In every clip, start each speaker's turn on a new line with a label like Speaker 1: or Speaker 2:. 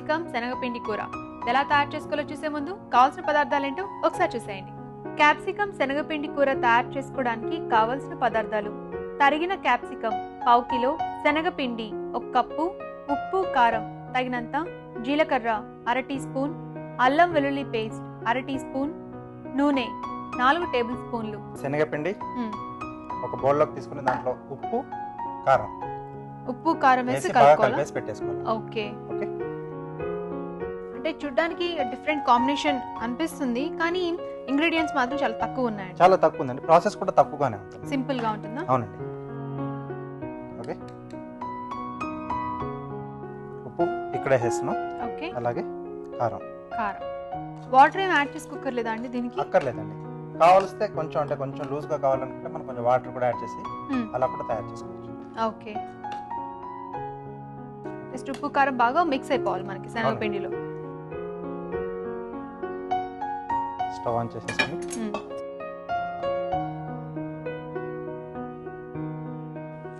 Speaker 1: శనగపిండి కూర. ఎలా తయారు చేసుకోవాలో చూసే ముందు కావాల్సిన పదార్థాలు ఏంటో ఒకసారి చూసేయండి. క్యాప్సికం శనగపిండి కూర తయారు చేసుకోవడానికి కావలసిన పదార్థాలు. తరిగిన క్యాప్సికం పావు కిలో శనగపిండి ఒక కప్పు ఉప్పు కారం తగినంత జీలకర్ర అర టీ స్పూన్ అల్లం వెల్లుల్లి పేస్ట్ అర టీ స్పూన్ నూనె నాలుగు టేబుల్ స్పూన్లు.
Speaker 2: శనగపిండి. ఒక బౌల్లోకి తీసుకుని దాంట్లో ఉప్పు కారం.
Speaker 1: ఉప్పు కారం వేసి కలుపుకోవాలి?
Speaker 2: పెట్టేసుకోవాలి.
Speaker 1: ఓకే.
Speaker 2: ఓకే?
Speaker 1: అంటే చూడ్డానికి డిఫరెంట్ కాంబినేషన్ అనిపిస్తుంది కానీ ఇంగ్రీడియంట్స్ మాత్రం చాలా తక్కువ ఉన్నాయండి
Speaker 2: చాలా తక్కువ ఉందండి. ప్రాసెస్ కూడా తక్కువగానే ఉంటుంది.
Speaker 1: సింపుల్గా ఉంటుందా?
Speaker 2: అవునండి. ఓకే. ఉప్పు ఇక్కడే వేస్తున్నాం
Speaker 1: ఓకే.
Speaker 2: అలాగే కారం.
Speaker 1: కారం. వాటర్ ఏం యాడ్ చేసుకోకర్లేదా అండి దీనికి?
Speaker 2: అక్కర్లేదండి. కావలిస్తే కొంచెం అంటే కొంచెం లూజ్గా కావాలనుకుంటే మనం కొంచెం వాటర్ కూడా యాడ్ చేసి. అలా కూడా తయారు చేసుకోవచ్చు.
Speaker 1: ఓకే. ఉప్పు కారం బాగా మిక్స్ అయిపోవాలి మనకి శనగపిండిలో.
Speaker 2: స్టవ్ ఆన్ చేసేసుకుని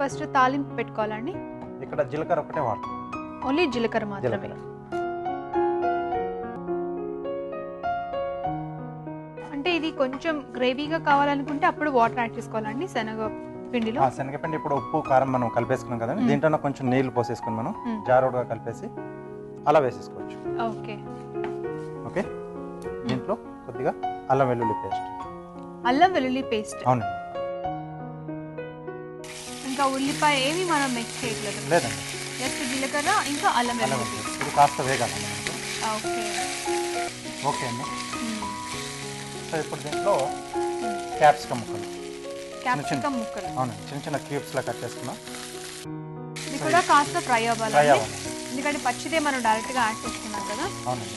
Speaker 1: ఫస్ట్ తాలింపు పెట్టుకోవాలండి.
Speaker 2: ఇక్కడ జీలకర్ర ఒకటే వాడతాం.
Speaker 1: ఓన్లీ జీలకర్ర మాత్రమే. అంటే ఇది కొంచెం గ్రేవీగా కావాలనుకుంటే అప్పుడు వాటర్ యాడ్ చేసుకోవాలండి శనగ పిండిలో.
Speaker 2: ఆ శనగపిండి ఇప్పుడు ఉప్పు కారం మనం కలిపేసుకున్నాం కదండి. దీంట్లో కొంచెం నీళ్ళు పోసేసుకుని మనం. జారుడుగా కలిపేసి అలా వేసేసుకోవచ్చు.
Speaker 1: ఓకే.
Speaker 2: ఓకే? దీంట్లో కొద్దిగా అల్లం వెల్లుల్లి పేస్ట్.
Speaker 1: అల్లం వెల్లుల్లి పేస్ట్?
Speaker 2: అవునండి.
Speaker 1: ఇంకా ఉల్లిపాయ ఏమి మనం మిక్స్ చేయట్లేదు.
Speaker 2: లేదండి.
Speaker 1: జస్ట్ జీలకర్ర ఇంకా అల్లం వెల్లుల్లి
Speaker 2: ఇది కాస్త వేగాలి
Speaker 1: ఓకే.
Speaker 2: ఓకే అండి. సో ఇప్పుడు దీంట్లో క్యాప్సికమ్ ముక్కలు.
Speaker 1: క్యాప్సికమ్ ముక్కలు.
Speaker 2: అవునండి. చిన్న చిన్న క్యూబ్స్లా కట్ చేసుకున్నాం.
Speaker 1: ఇది కూడా కాస్త ఫ్రై
Speaker 2: ఫ్రై
Speaker 1: అవ్వాలి. ఎందుకంటే పచ్చిదే మనం డైరెక్ట్గా యాడ్ చేసుకున్నాం కదా.
Speaker 2: అవునండి.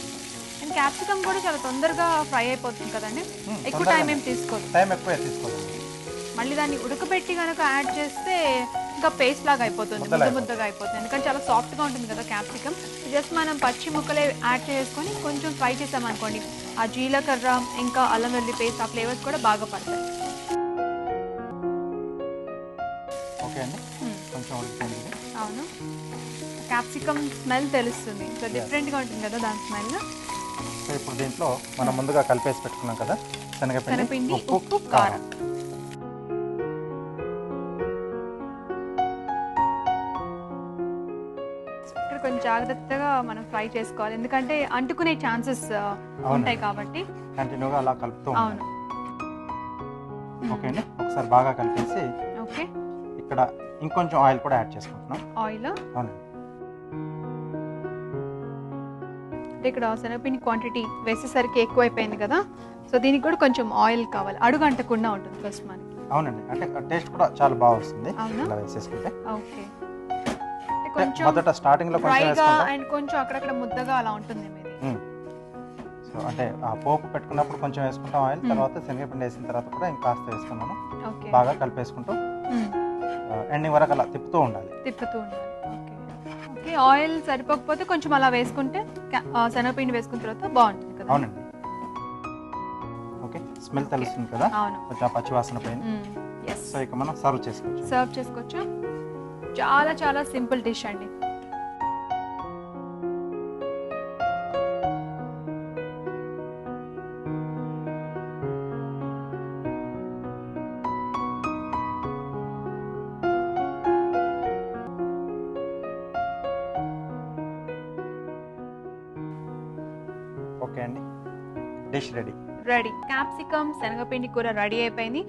Speaker 1: అండ్ క్యాప్సికమ్ కూడా చాలా తొందరగా ఫ్రై అయిపోతుంది కదండి. ఎక్కువ. టైం ఏం తీసుకోదు.
Speaker 2: టైం ఎక్కువ తీసుకోవాలి.
Speaker 1: మళ్ళీ దాన్ని ఉడకబెట్టి కనుక యాడ్ చేస్తే ఇంకా పేస్ట్ లాగా అయిపోతుంది ముద్ద ముద్దగా అయిపోతుంది. ఎందుకంటే చాలా సాఫ్ట్గా ఉంటుంది కదా క్యాప్సికమ్. జస్ట్ మనం పచ్చి ముక్కలే యాడ్ చేసుకొని కొంచెం ఫ్రై చేసామనుకోండి ఆ జీలకర్ర ఇంకా అల్లం వెల్లి పేస్ట్ ఆ ఫ్లేవర్స్ కూడా బాగా పడతాయి.
Speaker 2: ఓకే అండి.
Speaker 1: అవును. క్యాప్సికమ్ స్మెల్ తెలుస్తుంది. సో డిఫరెంట్గా ఉంటుంది కదా దాని స్మెల్
Speaker 2: సో ఇప్పుడు దీంట్లో మనం ముందుగా కలిపేసి పెట్టుకున్నాం కదా?
Speaker 1: శనగపిండి, ఉప్పు, కారం. కొంచెం జాగ్రత్తగా మనం ఫ్రై చేసుకోవాలి. ఎందుకంటే అంటుకునే ఛాన్సెస్ ఉంటాయి కాబట్టి.
Speaker 2: కంటిన్యూగా అలా కలుపుతూ
Speaker 1: అవును.
Speaker 2: అండి? ఒకసారి బాగా కలిపేసి
Speaker 1: ఓకే.
Speaker 2: ఇక్కడ ఇంకొంచెం ఆయిల్ కూడా యాడ్ చేసుకుంటున్నాం.
Speaker 1: ఆయిల్.
Speaker 2: అవునండి.
Speaker 1: అంటే ఇక్కడ శనగపిండి క్వాంటిటీ వేసేసరికి ఎక్కువైపోయింది కదా. సో దీనికి కూడా కొంచెం ఆయిల్ కావాలి. అడుగు అంటకుండా ఉంటుంది ఫస్ట్ మనకి.
Speaker 2: అవునండి. అంటే టేస్ట్ కూడా చాలా బాగా వస్తుంది? ఇలా వేసేసుకుంటే.
Speaker 1: ఓకే. కొంచెం
Speaker 2: మొదట స్టార్టింగ్లో కొంచెం
Speaker 1: అండ్ కొంచెం అక్కడక్కడ ముద్దగా అలా ఉంటుంది మీది.
Speaker 2: సో అంటే ఆ పోపు పెట్టుకున్నప్పుడు కొంచెం వేసుకుంటాం ఆయిల్. తర్వాత శనగపిండి వేసిన తర్వాత కూడా ఇంకాస్త వేసుకున్నాను. బాగా కలిపేసుకుంటూ. ఎండింగ్ వరకు అలా తిప్పుతూ ఉండాలి.
Speaker 1: తిప్పుతూ ఉండాలి. ఓకే ఆయిల్ సరిపోకపోతే కొంచెం అలా వేసుకుంటే శనగపిండి వేసుకున్న తర్వాత బాగుంటుంది కదా.
Speaker 2: అవునండి. ఓకే స్మెల్ తెలుస్తుంది కదా?
Speaker 1: అవును.
Speaker 2: కొంచెం ఆ పచ్చి వాసన పైన
Speaker 1: ఎస్
Speaker 2: సో ఇక మనం సర్వ్ చేసుకోవచ్చు.
Speaker 1: సర్వ్ చేసుకోవచ్చు. చాలా చాలా సింపుల్ డిష్ అండి.
Speaker 2: ఓకే అండి. Dish ready.
Speaker 1: రెడీ. క్యాప్సికమ్ శనగపిండి కూర రెడీ అయిపోయింది.